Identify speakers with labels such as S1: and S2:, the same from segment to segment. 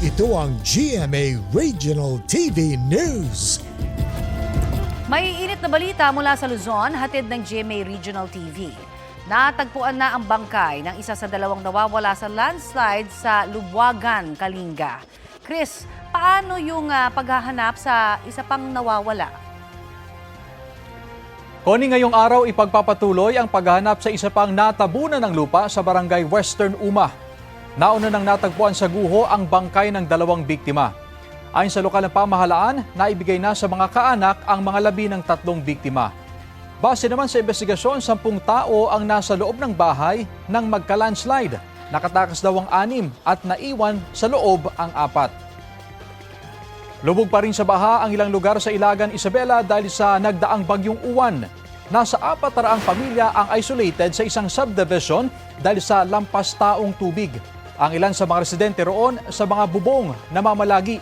S1: Ito ang GMA Regional TV News.
S2: Maiinit na balita mula sa Luzon, hatid ng GMA Regional TV. Natagpuan na ang bangkay ng isa sa dalawang nawawala sa landslide sa Lubuagan, Kalinga. Chris, paano yung ah, paghahanap sa isa pang nawawala?
S3: Koni ngayong araw ipagpapatuloy ang paghahanap sa isa pang natabunan ng lupa sa barangay Western Uma. Nauna nang natagpuan sa guho ang bangkay ng dalawang biktima. Ayon sa lokal na pamahalaan, naibigay na sa mga kaanak ang mga labi ng tatlong biktima. Base naman sa investigasyon, sampung tao ang nasa loob ng bahay nang magka-landslide. Nakatakas daw ang anim at naiwan sa loob ang apat. Lubog pa rin sa baha ang ilang lugar sa Ilagan, Isabela dahil sa nagdaang bagyong uwan. Nasa apat na pamilya ang isolated sa isang subdivision dahil sa lampas taong tubig. Ang ilan sa mga residente roon sa mga bubong na mamalagi.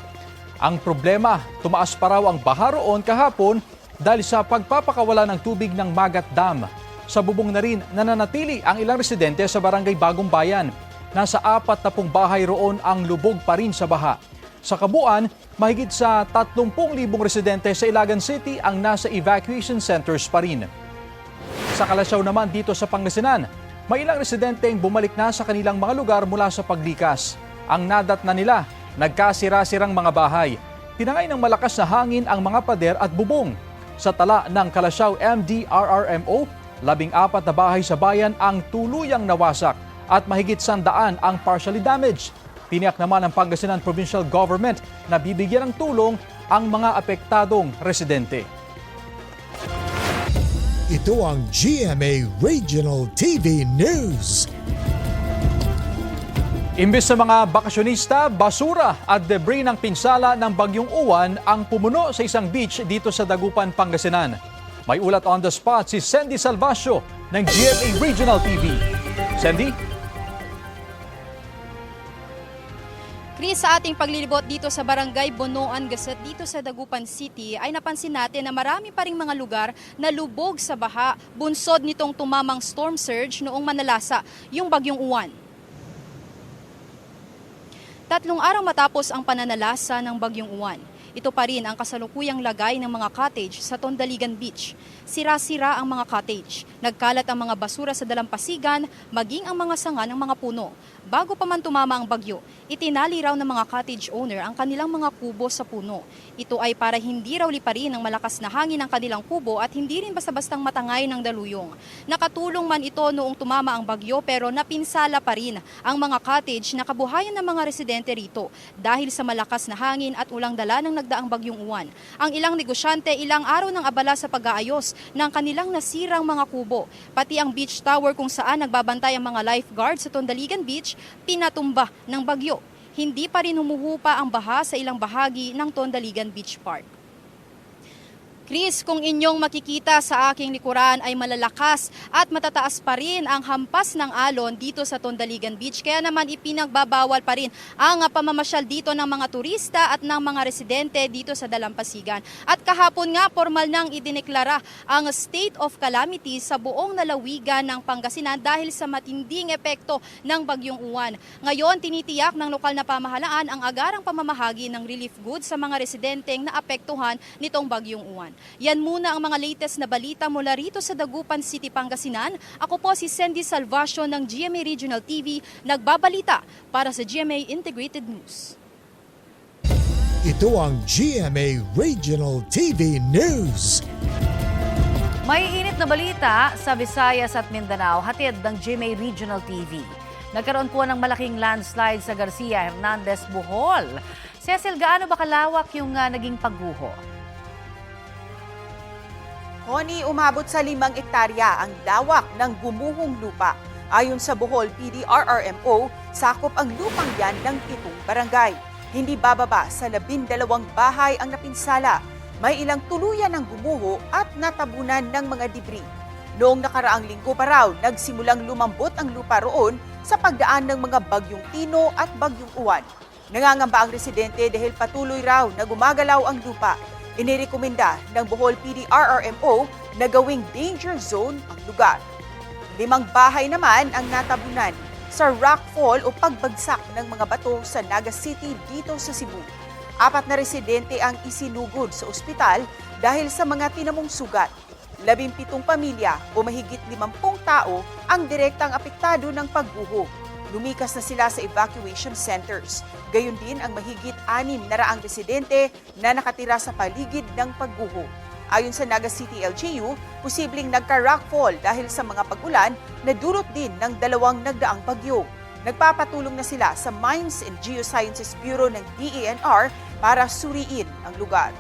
S3: Ang problema, tumaas pa raw ang baha roon kahapon dahil sa pagpapakawala ng tubig ng Magat Dam. Sa bubong na rin nananatili ang ilang residente sa barangay Bagong Bayan. Nasa apat na pong bahay roon ang lubog pa rin sa baha. Sa kabuuan, mahigit sa 30,000 residente sa Ilagan City ang nasa evacuation centers pa rin. Sa Kalasyaw naman dito sa Pangasinan, may ilang residente ang bumalik na sa kanilang mga lugar mula sa paglikas. Ang nadat na nila, nagkasira-sirang mga bahay. Tinangay ng malakas na hangin ang mga pader at bubong. Sa tala ng Kalasyaw MDRRMO, labing apat na bahay sa bayan ang tuluyang nawasak at mahigit sandaan ang partially damaged. Tiniyak naman ng Pangasinan Provincial Government na bibigyan ng tulong ang mga apektadong residente.
S1: Ito ang GMA Regional TV News.
S3: Imbes sa mga bakasyonista, basura at debris ng pinsala ng bagyong uwan ang pumuno sa isang beach dito sa Dagupan, Pangasinan. May ulat on the spot si Sandy Salvacio ng GMA Regional TV. Sandy?
S4: Chris, sa ating paglilibot dito sa Barangay Bonoan, Gasset dito sa Dagupan City ay napansin natin na marami pa ring mga lugar na lubog sa baha bunsod nitong tumamang storm surge noong manalasa yung bagyong uwan. Tatlong araw matapos ang pananalasa ng bagyong uwan, ito pa rin ang kasalukuyang lagay ng mga cottage sa Tondaligan Beach. Sira-sira ang mga cottage. Nagkalat ang mga basura sa dalampasigan, maging ang mga sanga ng mga puno. Bago pa man tumama ang bagyo, itinali raw ng mga cottage owner ang kanilang mga kubo sa puno. Ito ay para hindi raw liparin ng malakas na hangin ang kanilang kubo at hindi rin basta-bastang matangay ng daluyong. Nakatulong man ito noong tumama ang bagyo pero napinsala pa rin ang mga cottage na kabuhayan ng mga residente rito dahil sa malakas na hangin at ulang dala ng nagdaang bagyong uwan. Ang ilang negosyante ilang araw ng abala sa pag-aayos ng kanilang nasirang mga kubo. Pati ang beach tower kung saan nagbabantay ang mga lifeguards sa Tondaligan Beach, pinatumba ng bagyo. Hindi pa rin humuhupa ang baha sa ilang bahagi ng Tondaligan Beach Park. Chris, kung inyong makikita sa aking likuran ay malalakas at matataas pa rin ang hampas ng alon dito sa Tondaligan Beach. Kaya naman ipinagbabawal pa rin ang pamamasyal dito ng mga turista at ng mga residente dito sa Dalampasigan. At kahapon nga, formal nang idineklara ang state of calamity sa buong nalawigan ng Pangasinan dahil sa matinding epekto ng bagyong uwan. Ngayon, tinitiyak ng lokal na pamahalaan ang agarang pamamahagi ng relief goods sa mga residenteng naapektuhan nitong bagyong uwan. Yan muna ang mga latest na balita mula rito sa Dagupan City, Pangasinan. Ako po si Sandy Salvacio ng GMA Regional TV, nagbabalita para sa GMA Integrated News.
S1: Ito ang GMA Regional TV News.
S2: Maiinit na balita sa Visayas at Mindanao, hatid ng GMA Regional TV. Nagkaroon po ng malaking landslide sa Garcia Hernandez, Bohol. Cecil, gaano ba kalawak yung ah, naging pagguho?
S5: Connie, umabot sa limang ektarya ang lawak ng gumuhong lupa. Ayon sa Bohol PDRRMO, sakop ang lupang yan ng pitong barangay. Hindi bababa sa labindalawang bahay ang napinsala. May ilang tuluyan ng gumuho at natabunan ng mga debris. Noong nakaraang linggo pa raw, nagsimulang lumambot ang lupa roon sa pagdaan ng mga bagyong Tino at bagyong Uwan. Nangangamba ang residente dahil patuloy raw na gumagalaw ang lupa Inirekomenda ng Bohol PDRRMO na gawing danger zone ang lugar. Limang bahay naman ang natabunan. sa rockfall o pagbagsak ng mga bato sa Naga City dito sa Cebu. Apat na residente ang isinugod sa ospital dahil sa mga tinamong sugat. Labimpitong pamilya o mahigit limampung tao ang direktang apektado ng pagguho. Lumikas na sila sa evacuation centers. Gayon din ang mahigit anim na raang residente na nakatira sa paligid ng pagguho. Ayon sa Naga City LGU, posibleng nagka-rockfall dahil sa mga pag-ulan na dulot din ng dalawang nagdaang bagyo. Nagpapatulong na sila sa Mines and Geosciences Bureau ng DENR para suriin ang lugar.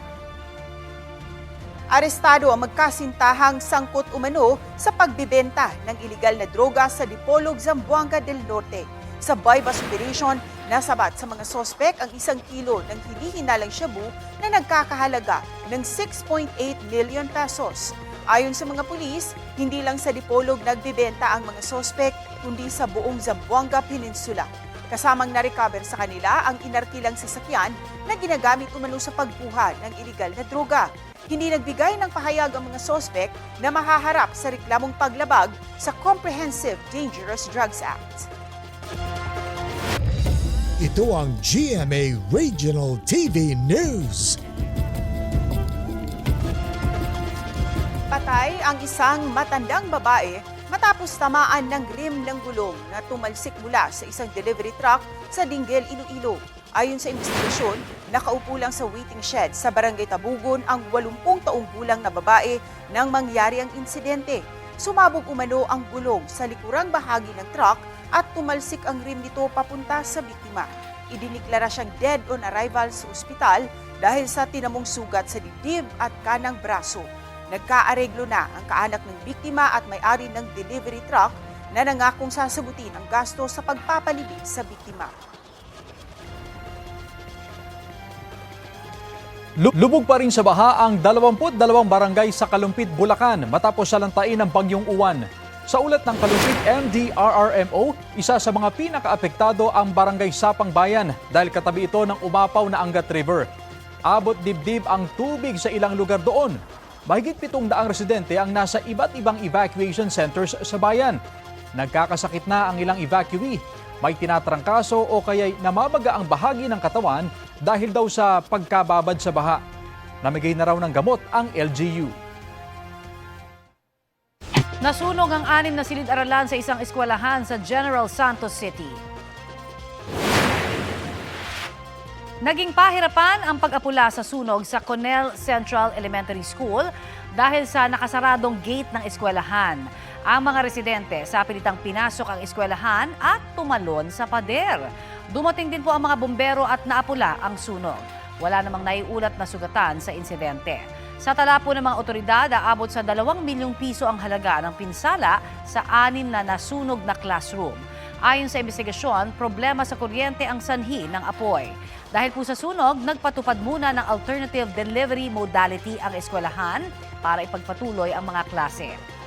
S5: Arestado ang magkasintahang sangkot umano sa pagbibenta ng iligal na droga sa Dipolog, Zamboanga del Norte. Sa bypass operation, nasabat sa mga sospek ang isang kilo ng hinihinalang shabu na nagkakahalaga ng 6.8 million pesos. Ayon sa mga pulis, hindi lang sa Dipolog nagbibenta ang mga sospek, kundi sa buong Zamboanga Peninsula. Kasamang na-recover sa kanila ang inarkilang sasakyan na ginagamit umano sa pagbuha ng iligal na droga. Hindi nagbigay ng pahayag ang mga sospek na mahaharap sa reklamong paglabag sa Comprehensive Dangerous Drugs Act.
S1: Ito ang GMA Regional TV News.
S5: Patay ang isang matandang babae matapos tamaan ng rim ng gulong na tumalsik mula sa isang delivery truck sa Dinggel, Iloilo. Ayon sa investigasyon, nakaupo lang sa waiting shed sa Barangay Tabugon ang 80 taong gulang na babae nang mangyari ang insidente. Sumabog umano ang gulong sa likurang bahagi ng truck at tumalsik ang rim nito papunta sa biktima. Idiniklara siyang dead on arrival sa ospital dahil sa tinamong sugat sa dibdib at kanang braso. Nagkaareglo na ang kaanak ng biktima at may-ari ng delivery truck na nangakong sasagutin ang gasto sa pagpapalibing sa biktima.
S3: Lu- Lubog pa rin sa baha ang 22 barangay sa Kalumpit, Bulacan matapos salantain ng bagyong uwan. Sa ulat ng Kalumpit MDRRMO, isa sa mga pinakaapektado ang barangay Sapang Bayan dahil katabi ito ng umapaw na Angat River. Abot dibdib ang tubig sa ilang lugar doon. Mahigit pitong daang residente ang nasa iba't ibang evacuation centers sa bayan. Nagkakasakit na ang ilang evacuee. May tinatrangkaso o kaya'y namabaga ang bahagi ng katawan dahil daw sa pagkababad sa baha. Namigay na raw ng gamot ang LGU.
S2: Nasunog ang anim na silid-aralan sa isang eskwelahan sa General Santos City. Naging pahirapan ang pag-apula sa sunog sa Cornell Central Elementary School dahil sa nakasaradong gate ng eskwelahan. Ang mga residente sa pilitang pinasok ang eskwelahan at tumalon sa pader. Dumating din po ang mga bombero at naapula ang sunog. Wala namang naiulat na sugatan sa insidente. Sa tala po ng mga otoridad, aabot sa 2 milyong piso ang halaga ng pinsala sa anim na nasunog na classroom. Ayon sa investigasyon, problema sa kuryente ang sanhi ng apoy. Dahil po sa sunog, nagpatupad muna ng alternative delivery modality ang eskwelahan para ipagpatuloy ang mga klase.